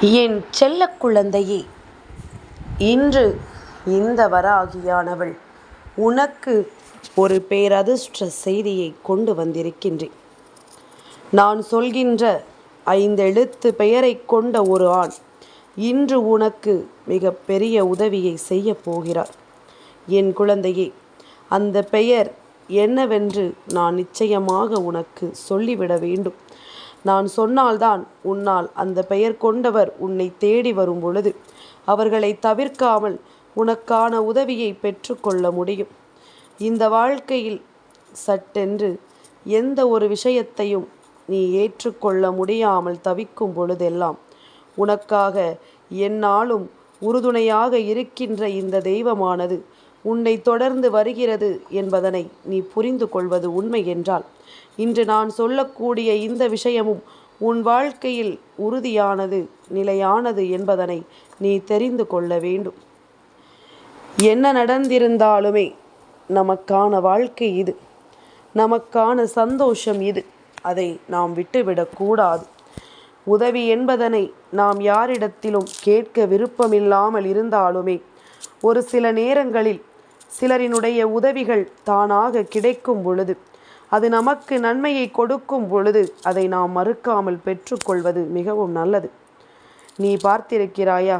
என் செல்ல குழந்தையே இன்று இந்த வராகியானவள் உனக்கு ஒரு பேரதிர்ஷ்ட செய்தியை கொண்டு வந்திருக்கின்றேன். நான் சொல்கின்ற ஐந்தெழுத்து பெயரைக் கொண்ட ஒரு ஆண் இன்று உனக்கு மிக பெரிய உதவியை செய்யப் போகிறார். என் குழந்தையே அந்த பெயர் என்னவென்று நான் நிச்சயமாக உனக்கு சொல்லிவிட வேண்டும். நான் சொன்னால்தான் உன்னால் அந்த பெயர் கொண்டவர் உன்னை தேடி வரும் பொழுது அவர்களை தவிர்க்காமல் உனக்கான உதவியை பெற்றுக்கொள்ள முடியும். இந்த வாழ்க்கையில் சட்டென்று எந்த ஒரு விஷயத்தையும் நீ ஏற்றுக்கொள்ள முடியாமல் தவிக்கும் பொழுதெல்லாம் உனக்காக என்னாலும் உறுதுணையாக இருக்கின்ற இந்த தெய்வமானது உன்னை தொடர்ந்து வருகிறது என்பதனை நீ புரிந்து கொள்வது உண்மை என்றால் இன்று நான் சொல்லக்கூடிய இந்த விஷயமும் உன் வாழ்க்கையில் உறுதியானது நிலையானது என்பதனை நீ தெரிந்து கொள்ள வேண்டும். என்ன நடந்திருந்தாலுமே நமக்கான வாழ்க்கை இது. நமக்கான சந்தோஷம் இது. அதை நாம் விட்டுவிடக்கூடாது உதவி என்பதனை நாம் யாரிடத்திலும் கேட்க விருப்பமில்லாமல் இருந்தாலுமே ஒரு சில நேரங்களில் சிலரினுடைய உதவிகள் தானாக கிடைக்கும் பொழுது அது நமக்கு நன்மையை கொடுக்கும் பொழுது அதை நாம் மறுக்காமல் பெற்றுக்கொள்வது மிகவும் நல்லது. நீ பார்த்திருக்கிறாயா?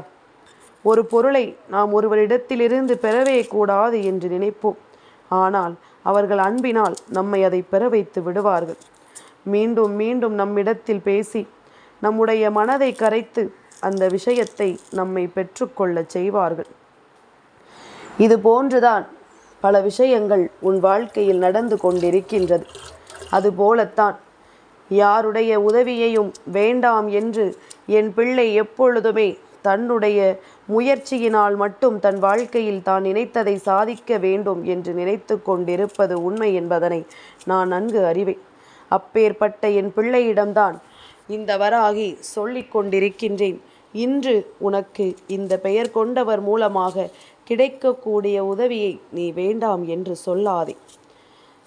ஒரு பொருளை நாம் ஒருவரிடத்திலிருந்து பெறவே கூடாது என்று நினைப்போம். ஆனால் அவர்கள் அன்பினால் நம்மை அதை பெற வைத்து விடுவார்கள். மீண்டும் மீண்டும் நம்மிடத்தில் பேசி நம்முடைய மனதை கரைத்து அந்த விஷயத்தை நம்மை பெற்றுக்கொள்ளச் செய்வார்கள். இது போன்றுதான் பல விஷயங்கள் உன் வாழ்க்கையில் நடந்து கொண்டிருக்கின்றது. அதுபோலத்தான் யாருடைய உதவியையும் வேண்டாம் என்று என் பிள்ளை எப்பொழுதுமே தன்னுடைய முயற்சியினால் மட்டும் தன் வாழ்க்கையில் தான் நினைத்ததை சாதிக்க வேண்டும் என்று நினைத்து கொண்டிருப்பது உண்மை என்பதனை நான் நன்கு அறிவேன். அப்பேற்பட்ட என் பிள்ளையிடம்தான் இந்த வராகி சொல்லிக் கொண்டிருக்கின்றேன். இன்று உனக்கு இந்த பெயர் கொண்டவர் மூலமாக கிடைக்கக்கூடிய உதவியை நீ வேண்டாம் என்று சொல்லாதே.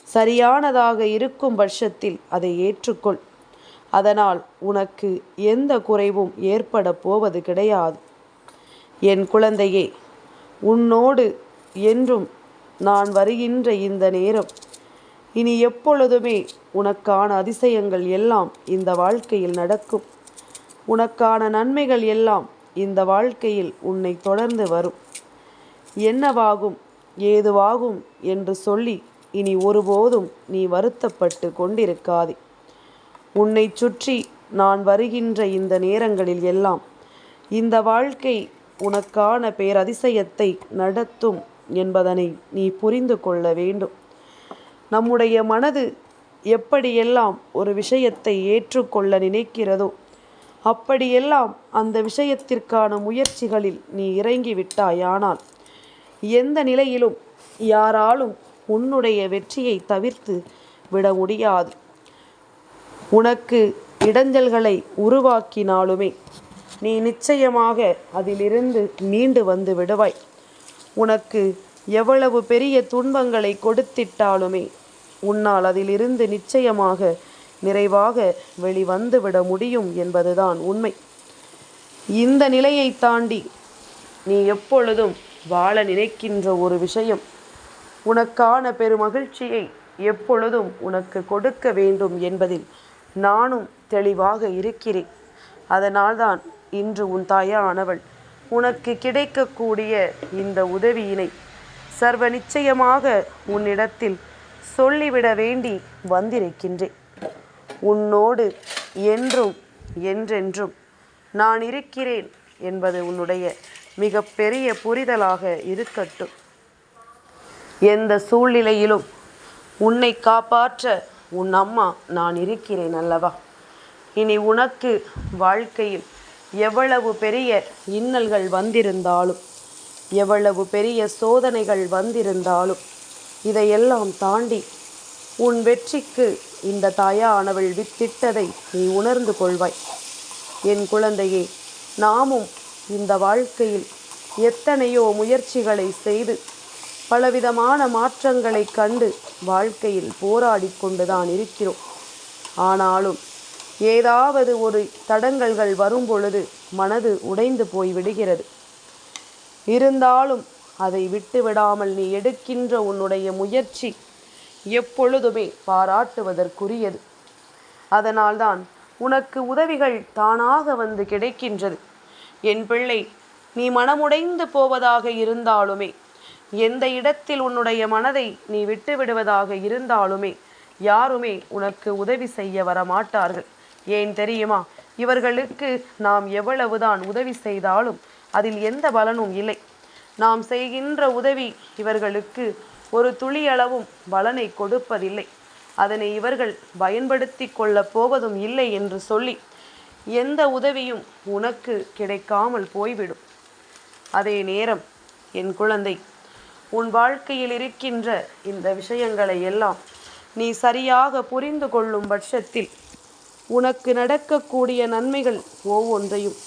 சரியானதாக இருக்கும் பட்சத்தில் அதை ஏற்றுக்கொள். அதனால் உனக்கு எந்த குறைவும் ஏற்பட போவது கிடையாது. என் குழந்தையே உன்னோடு என்றும் நான் வருகின்ற இந்த நேரம் இனி எப்பொழுதுமே உனக்கான அதிசயங்கள் எல்லாம் இந்த வாழ்க்கையில் நடக்கும். உனக்கான நன்மைகள் எல்லாம் இந்த வாழ்க்கையில் உன்னை தொடர்ந்து வரும். என்னவாகும்? ஏதுவாகும்? என்று சொல்லி இனி ஒருபோதும் நீ வருத்தப்பட்டு கொண்டிருக்காதே. உன்னை சுற்றி நான் வருகின்ற இந்த நேரங்களில் எல்லாம் இந்த வாழ்க்கை உனக்கான பேரதிசயத்தை நடத்தும் என்பதனை நீ புரிந்து கொள்ள வேண்டும். நம்முடைய மனது எப்படியெல்லாம் ஒரு விஷயத்தை ஏற்றுக்கொள்ள நினைக்கிறதோ அப்படியெல்லாம் அந்த விஷயத்திற்கான முயற்சிகளில் நீ இறங்கிவிட்டாயானால் எந்த நிலையிலும் யாராலும் உன்னுடைய வெற்றியை தவிர்த்து விட முடியாது. உனக்கு இடைஞ்சல்களை உருவாக்கினாலுமே நீ நிச்சயமாக அதிலிருந்து மீண்டு வந்து விடுவாய். உனக்கு எவ்வளவு பெரிய துன்பங்களை கொடுத்திட்டாலுமே உன்னால் அதிலிருந்து நிச்சயமாக நிறைவாக வெளிவந்து விட முடியும் என்பதுதான் உண்மை. இந்த நிலையை தாண்டி நீ எப்பொழுதும் வாழ நினைக்கின்ற ஒரு விஷயம். உனக்கான பெருமகிழ்ச்சியை எப்பொழுதும் உனக்கு கொடுக்க வேண்டும் என்பதில் நானும் தெளிவாக இருக்கிறேன். அதனால்தான் இன்று உன் தாயானவள் உனக்கு கிடைக்கக்கூடிய இந்த உதவியினை சர்வ நிச்சயமாக உன்னிடத்தில் சொல்லிவிட வேண்டி வந்திருக்கின்றேன். உன்னோடு என்றும் என்றென்றும் நான் இருக்கிறேன் என்பது உன்னுடைய மிக பெரிய புரிதலாக இருக்கட்டும். எந்த சூழ்நிலையிலும் உன்னை காப்பாற்ற உன் அம்மா நான் இருக்கிறேன் அல்லவா? இனி உனக்கு வாழ்க்கையில் எவ்வளவு பெரிய இன்னல்கள் வந்திருந்தாலும் எவ்வளவு பெரிய சோதனைகள் வந்திருந்தாலும் இதையெல்லாம் தாண்டி உன் வெற்றிக்கு இந்த தாயானவள் வித்திட்டதை நீ உணர்ந்து கொள்வாய். என் குழந்தையே நாமும் இந்த வாழ்க்கையில் எத்தனையோ முயற்சிகளை செய்து பலவிதமான மாற்றங்களை கண்டு வாழ்க்கையில் போராடி கொண்டுதான் இருக்கிறோம். ஆனாலும் ஏதாவது ஒரு தடங்கல்கள் வரும் பொழுது மனது உடைந்து போய் விடுகிறது. இருந்தாலும் அதை விட்டு விடாமல் நீ எடுக்கின்ற உன்னுடைய முயற்சி எப்பொழுதுமே பாராட்டுவதற்குரியது. அதனால்தான் உனக்கு உதவிகள் தானாக வந்து கிடைக்கின்றது. என் பிள்ளை நீ மனமுடைந்து போவதாக இருந்தாலுமே எந்த இடத்தில் உன்னுடைய மனதை நீ விட்டு விடுவதாக இருந்தாலுமே யாருமே உனக்கு உதவி செய்ய வரமாட்டார்கள். ஏன் தெரியுமா? இவர்களுக்கு நாம் எவ்வளவுதான் உதவி செய்தாலும் அதில் எந்த பலனும் இல்லை. நாம் செய்கின்ற உதவி இவர்களுக்கு ஒரு துளியளவும் பலனை கொடுப்பதில்லை. அதனை இவர்கள் பயன்படுத்தி கொள்ளப் போவதும் இல்லை என்று சொல்லி எந்த உதவியும் உனக்கு கிடைக்காமல் போய்விடும். அதே நேரம் என் குழந்தை உன் வாழ்க்கையில் இருக்கின்ற இந்த விஷயங்களை எல்லாம் நீ சரியாக புரிந்து கொள்ளும் பட்சத்தில் உனக்கு நடக்கக்கூடிய நன்மைகள் ஒவ்வொன்றையும்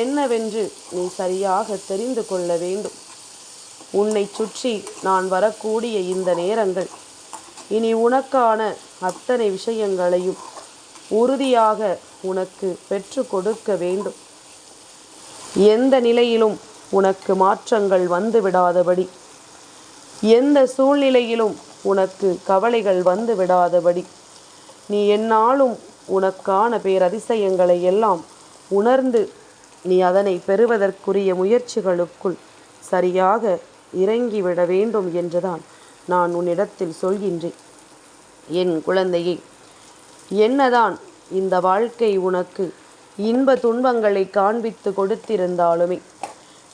என்னவென்று நீ சரியாக தெரிந்து கொள்ள வேண்டும். உன்னை சுற்றி நான் வரக்கூடிய இந்த நேரங்கள் இனி உனக்கான அத்தனை விஷயங்களையும் உறுதியாக உனக்கு பெற்று கொடுக்க வேண்டும். எந்த நிலையிலும் உனக்கு மாற்றங்கள் வந்துவிடாதபடி. எந்த சூழ்நிலையிலும் உனக்கு கவலைகள் வந்து விடாதபடி நீ என்னாலும் உனக்கான பேரதிசயங்களை எல்லாம் உணர்ந்து நீ அதனை பெறுவதற்குரிய முயற்சிகளுக்குள் சரியாக இறங்கிவிட வேண்டும் என்றுதான் நான் உன்னிடத்தில் சொல்கின்றேன். என் குழந்தையே என்னதான் இந்த வாழ்க்கை உனக்கு இன்ப துன்பங்களை காண்பித்து கொடுத்திருந்தாலுமே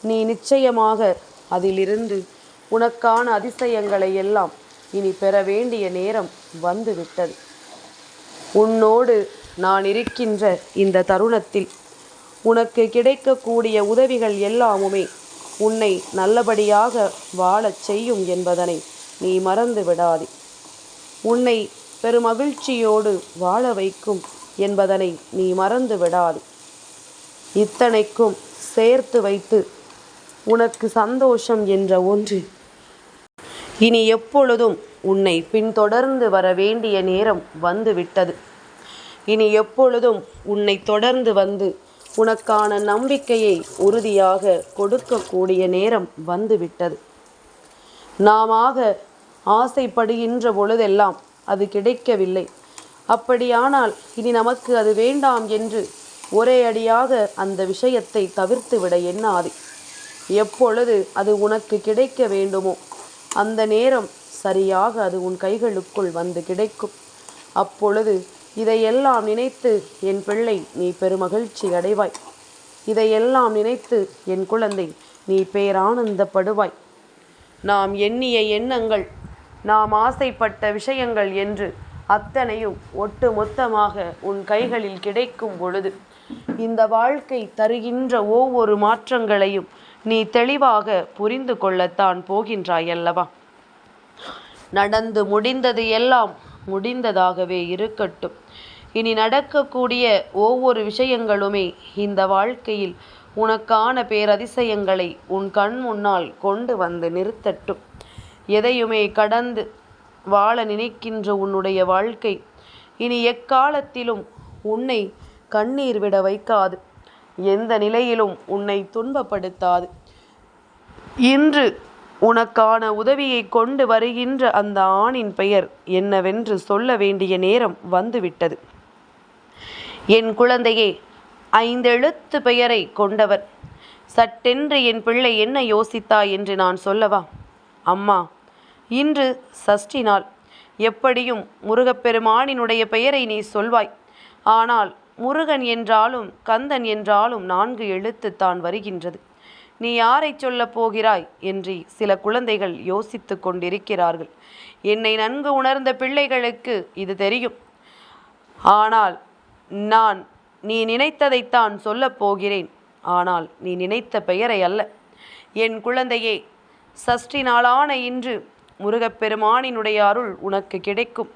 நீ நிச்சயமாக அதிலிருந்து உனக்கான அதிசயங்களை எல்லாம் இனி பெற வேண்டிய நேரம் வந்துவிட்டது. உன்னோடு நான் இருக்கின்ற இந்த தருணத்தில் உனக்கு கிடைக்கக்கூடிய உதவிகள் எல்லாமுமே உன்னை நல்லபடியாக வாழச் செய்யும் என்பதனை நீ மறந்து விடாதே உன்னை பெருமகிழ்ச்சியோடு வாழ வைக்கும் என்பதனை நீ மறந்து விடாது. இத்தனைக்கும் சேர்த்து வைத்து உனக்கு சந்தோஷம் என்ற ஒன்று. இனி எப்பொழுதும் உன்னை பின்தொடர்ந்து வர வேண்டிய நேரம் வந்துவிட்டது. இனி எப்பொழுதும் உன்னை தொடர்ந்து வந்து உனக்கான நம்பிக்கையை உறுதியாக கொடுக்கக்கூடிய நேரம் வந்துவிட்டது. நாமாக ஆசைப்படுகின்ற பொழுதெல்லாம் அது கிடைக்கவில்லை. அப்படியானால் இனி நமக்கு அது வேண்டாம் என்று ஒரே அடியாக அந்த விஷயத்தை தவிர்த்து விட எண்ணாது. எப்பொழுது அது உனக்கு கிடைக்க வேண்டுமோ அந்த நேரம் சரியாக அது உன் கைகளுக்குள் வந்து கிடைக்கும். அப்பொழுது இதையெல்லாம் நினைத்து என் பிள்ளை நீ பெருமகிழ்ச்சி அடைவாய். இதையெல்லாம் நினைத்து என் குழந்தை நீ பேரானந்தப்படுவாய். நாம் எண்ணிய எண்ணங்கள் நாம் ஆசைப்பட்ட விஷயங்கள் என்று அத்தனையும் ஒட்டு மொத்தமாக உன் கைகளில் கிடைக்கும் பொழுது. இந்த வாழ்க்கை தருகின்ற ஒவ்வொரு மாற்றங்களையும் நீ தெளிவாக புரிந்து கொள்ளத்தான் போகின்றாய் அல்லவா நடந்து முடிந்தது எல்லாம் முடிந்ததாகவே இருக்கட்டும். இனி நடக்கக்கூடிய ஒவ்வொரு விஷயங்களுமே இந்த வாழ்க்கையில் உனக்கான பேரதிசயங்களை உன் கண் முன்னால் கொண்டு வந்து நிறுத்தட்டும். எதையுமே கடந்து வாழ நினைக்கின்ற உன்னுடைய வாழ்க்கை. இனி எக்காலத்திலும் உன்னை கண்ணீர் விட வைக்காது. எந்த நிலையிலும் உன்னை துன்பப்படுத்தாது. இன்று உனக்கான உதவியை கொண்டு வருகின்ற அந்த ஆணின் பெயர் என்னவென்று சொல்ல வேண்டிய நேரம் வந்துவிட்டது. என் குழந்தையே ஐந்தெழுத்து பெயரை கொண்டவர். சட்டென்று என் பிள்ளை என்ன யோசித்தா என்று நான் சொல்லவா? அம்மா இன்று சஷ்டி நாள். எப்படியும் முருகப்பெருமானினுடைய பெயரை நீ சொல்வாய். ஆனால் முருகன் என்றாலும் கந்தன் என்றாலும் நான்கு எழுத்து தான் வருகின்றது. நீ யாரை சொல்லப் போகிறாய்? என்று சில குழந்தைகள் யோசித்து கொண்டிருக்கிறார்கள். என்னை நன்கு உணர்ந்த பிள்ளைகளுக்கு இது தெரியும். ஆனால் நான் நீ நினைத்ததைத்தான் சொல்லப் போகிறேன். ஆனால் நீ நினைத்த பெயரை அல்ல. என் குழந்தையே சஷ்டி நாளான இன்று முருகப்பெருமானினுடைய அருள் உனக்கு கிடைக்கும்.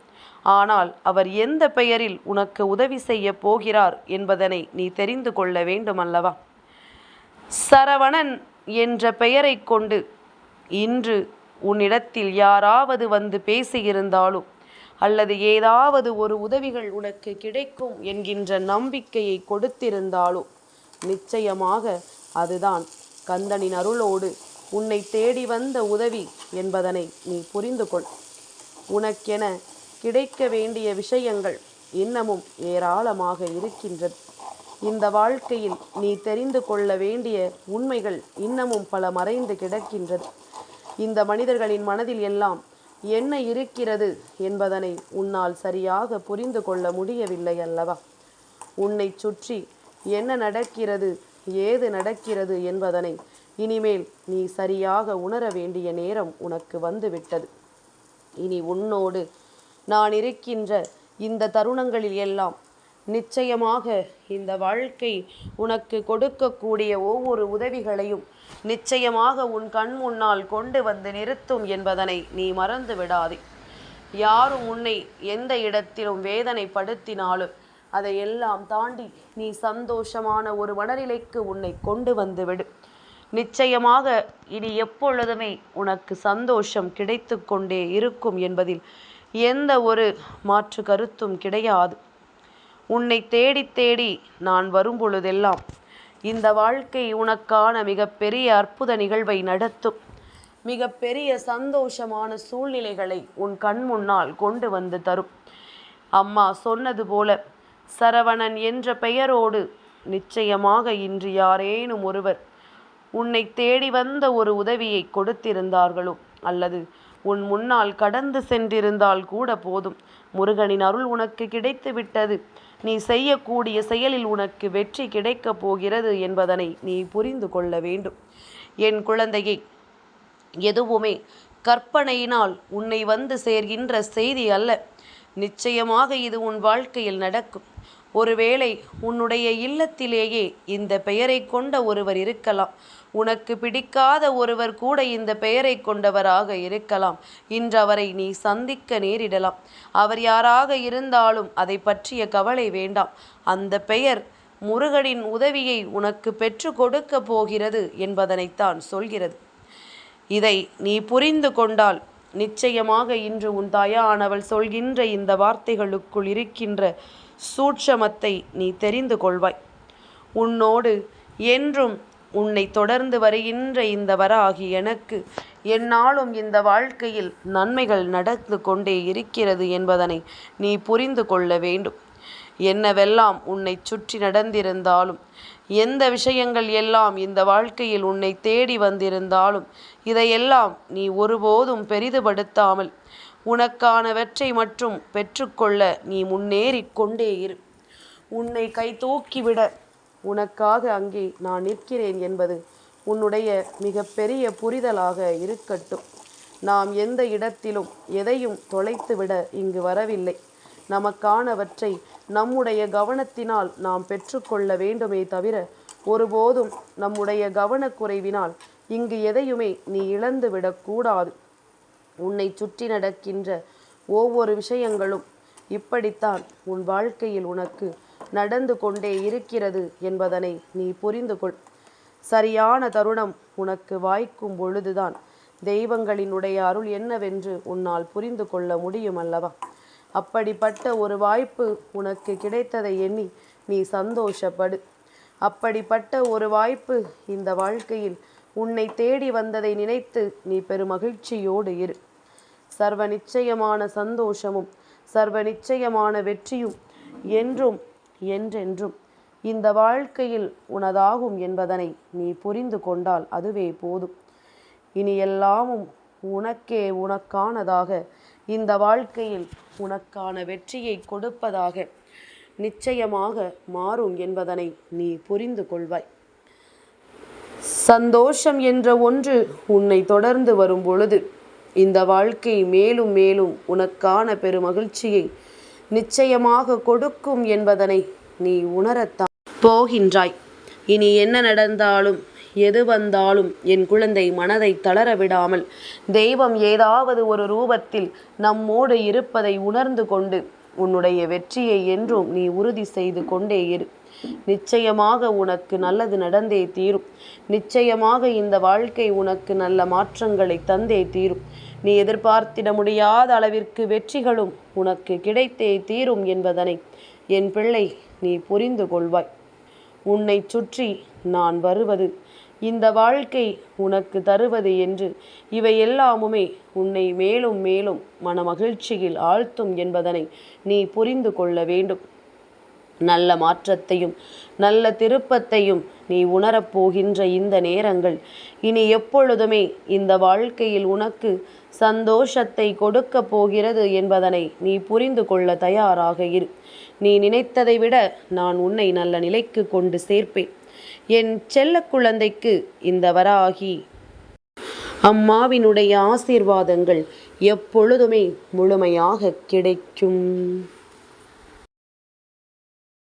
ஆனால் அவர் எந்த பெயரில் உனக்கு உதவி செய்ய போகிறார் என்பதனை நீ தெரிந்து கொள்ள வேண்டும் அல்லவா சரவணன் என்ற பெயரை கொண்டு இன்று உன்னிடத்தில் யாராவது வந்து பேசியிருந்தாலும் அல்லது ஏதாவது ஒரு உதவிகள் உனக்கு கிடைக்கும் என்கின்ற நம்பிக்கையை கொடுத்திருந்தாலோ நிச்சயமாக அதுதான் கந்தனின் அருளோடு உன்னை தேடி வந்த உதவி என்பதனை நீ புரிந்து கொள். உனக்கென கிடைக்க வேண்டிய விஷயங்கள் இன்னமும் ஏராளமாக இருக்கின்றது இந்த வாழ்க்கையில் நீ தெரிந்து கொள்ள வேண்டிய உண்மைகள் இன்னமும் பல மறைந்து கிடக்கின்றது இந்த மனிதர்களின் மனதில் எல்லாம் என்ன இருக்கிறது என்பதனை உன்னால் சரியாக புரிந்து கொள்ள முடியவில்லை அல்லவா? உன்னை சுற்றி என்ன நடக்கிறது ஏது நடக்கிறது என்பதனை இனிமேல் நீ சரியாக உணர வேண்டிய நேரம் உனக்கு வந்துவிட்டது. இனி உன்னோடு நான் இருக்கின்ற இந்த தருணங்களில் எல்லாம் நிச்சயமாக இந்த வாழ்க்கை உனக்கு கொடுக்கக்கூடிய ஒவ்வொரு உதவிகளையும் நிச்சயமாக உன் கண் முன்னால் கொண்டு வந்து நிறுத்தும் என்பதனை நீ மறந்து விடாதே. யாரும் உன்னை எந்த இடத்திலும் வேதனைப்படுத்தினாலும் அதையெல்லாம் தாண்டி நீ சந்தோஷமான ஒரு மனநிலைக்கு உன்னை கொண்டு வந்து விடு. நிச்சயமாக இனி எப்பொழுதுமே உனக்கு சந்தோஷம் கிடைத்து கொண்டே இருக்கும் என்பதில் எந்த ஒரு மாற்று கருத்தும் கிடையாது. உன்னை தேடி தேடி நான் வரும் பொழுதெல்லாம் இந்த வாழ்க்கை உனக்கான மிகப்பெரிய அற்புத நிகழ்வை நடத்தும். மிகப்பெரிய சந்தோஷமான சூழ்நிலைகளை உன் கண் முன்னால் கொண்டு வந்து தரும். அம்மா சொன்னது போல சரவணன் என்ற பெயரோடு நிச்சயமாக இன்று யாரேனும் ஒருவர் உன்னை தேடி வந்த ஒரு உதவியை கொடுத்திருந்தார்களோ? அல்லது உன் முன்னால் கடந்து சென்றிருந்தால் கூட போதும். முருகனின் அருள் உனக்கு கிடைத்து விட்டது. நீ செய்யக்கூடிய செயலில் உனக்கு வெற்றி கிடைக்கப் போகிறது என்பதனை நீ புரிந்து கொள்ள வேண்டும். என் குழந்தையை எதுவுமே கற்பனையினால் உன்னை வந்து சேர்கின்ற செய்தி அல்ல. நிச்சயமாக இது உன் வாழ்க்கையில் நடக்கும். ஒருவேளை உன்னுடைய இல்லத்திலேயே இந்த பெயரை கொண்ட ஒருவர் இருக்கலாம். உனக்கு பிடிக்காத ஒருவர் கூட இந்த பெயரை கொண்டவராக இருக்கலாம். இன்று அவரை நீ சந்திக்க நேரிடலாம். அவர் யாராக இருந்தாலும் அதை பற்றிய கவலை வேண்டாம். அந்த பெயர் முருகனின் உதவியை உனக்கு பெற்று கொடுக்க போகிறது என்பதனைத்தான் சொல்கிறது. இதை நீ புரிந்து கொண்டால் நிச்சயமாக இன்று உன் தாயானவள் சொல்கின்ற இந்த வார்த்தைகளுக்குள் இருக்கின்ற சூட்சமத்தை நீ தெரிந்து கொள்வாய். உன்னோடு என்றும் உன்னை தொடர்ந்து வருகின்ற இந்த வராகி எனக்கு என்னாலும் இந்த வாழ்க்கையில் நன்மைகள் நடந்து கொண்டே இருக்கிறது என்பதனை நீ புரிந்து கொள்ள வேண்டும். என்னவெல்லாம் உன்னை சுற்றி நடந்திருந்தாலும் எந்த விஷயங்கள் எல்லாம் இந்த வாழ்க்கையில் உன்னை தேடி வந்திருந்தாலும் இதையெல்லாம் நீ ஒருபோதும் பெரிதுபடுத்தாமல் உனக்கானவற்றை மட்டும் பெற்றுக்கொள்ள நீ முன்னேறிக் கொண்டே இரு. உன்னை கை தூக்கிவிட உனக்காக அங்கே நான் நிற்கிறேன் என்பது உன்னுடைய மிகப்பெரிய புரிதலாக இருக்கட்டும். நாம் எந்த இடத்திலும் எதையும் தொலைத்துவிட இங்கு வரவில்லை. நமக்கானவற்றை நம்முடைய கவனத்தினால் நாம் பெற்றுக்கொள்ள வேண்டுமே தவிர ஒருபோதும் நம்முடைய கவனக்குறைவினால் இங்கு எதையுமே நீ இழந்து விடக்கூடாது உன்னை சுற்றி நடக்கின்ற ஒவ்வொரு விஷயங்களும் இப்படித்தான் உன் வாழ்க்கையில் உனக்கு நடந்து கொண்டே இருக்கிறது என்பதனை நீ புரிந்து கொள். சரியான தருணம் உனக்கு வாய்க்கும் பொழுதுதான். தெய்வங்களினுடைய அருள் என்னவென்று உன்னால் புரிந்து கொள்ள முடியும் அல்லவா அப்படிப்பட்ட ஒரு வாய்ப்பு உனக்கு கிடைத்ததை எண்ணி நீ சந்தோஷப்படு. அப்படிப்பட்ட ஒரு வாய்ப்பு இந்த வாழ்க்கையில் உன்னை தேடி வந்ததை நினைத்து நீ பெருமகிழ்ச்சியோடு இரு. சர்வ நிச்சயமான சந்தோஷமும் சர்வ நிச்சயமான வெற்றியும் என்றும் என்றென்றும் இந்த வாழ்க்கையில் உனதாகும் என்பதனை நீ புரிந்து கொண்டால் அதுவே போதும். இனி எல்லாமும் உனக்கே உனக்கானதாக இந்த வாழ்க்கையில் உனக்கான வெற்றியை கொடுப்பதாக நிச்சயமாக மாறும் என்பதனை நீ புரிந்து கொள்வாய். சந்தோஷம் என்ற ஒன்று உன்னை தொடர்ந்து வரும் பொழுது. இந்த வாழ்க்கை மேலும் மேலும் உனக்கான பெருமகிழ்ச்சியை நிச்சயமாக கொடுக்கும் என்பதனை நீ உணரத்தான் போகின்றாய். இனி என்ன நடந்தாலும் எது வந்தாலும் என் குழந்தை மனதை தளர விடாமல் தெய்வம் ஏதாவது ஒரு ரூபத்தில் நம்மோடு இருப்பதை உணர்ந்து கொண்டு உன்னுடைய வெற்றியை என்றும் நீ உறுதி செய்து கொண்டே இரு. நிச்சயமாக உனக்கு நல்லது நடந்தே தீரும். நிச்சயமாக இந்த வாழ்க்கை உனக்கு நல்ல மாற்றங்களை தந்தே தீரும். நீ எதிர்பார்த்திட முடியாத அளவிற்கு வெற்றிகளும் உனக்கு கிடைத்தே தீரும் என்பதனை என் பிள்ளை நீ புரிந்து கொள்வாய். உன்னை சுற்றி நான் வருவது இந்த வாழ்க்கை உனக்கு தருவது என்று இவை எல்லாமுமே உன்னை மேலும் மேலும் மனமகிழ்ச்சியில் ஆழ்த்தும் என்பதனை நீ புரிந்து கொள்ள வேண்டும். நல்ல மாற்றத்தையும் நல்ல திருப்பத்தையும் நீ உணரப்போகின்ற இந்த நேரங்கள். இனி எப்பொழுதுமே இந்த வாழ்க்கையில் உனக்கு சந்தோஷத்தை கொடுக்க போகிறது என்பதனை நீ புரிந்து கொள்ள தயாராக இரு. நீ நினைத்ததை விட நான் உன்னை நல்ல நிலைக்கு கொண்டு சேர்ப்பேன். என் செல்ல குழந்தைக்கு இந்த வராகி. அம்மாவினுடைய ஆசீர்வாதங்கள் எப்பொழுதுமே முழுமையாக கிடைக்கும்.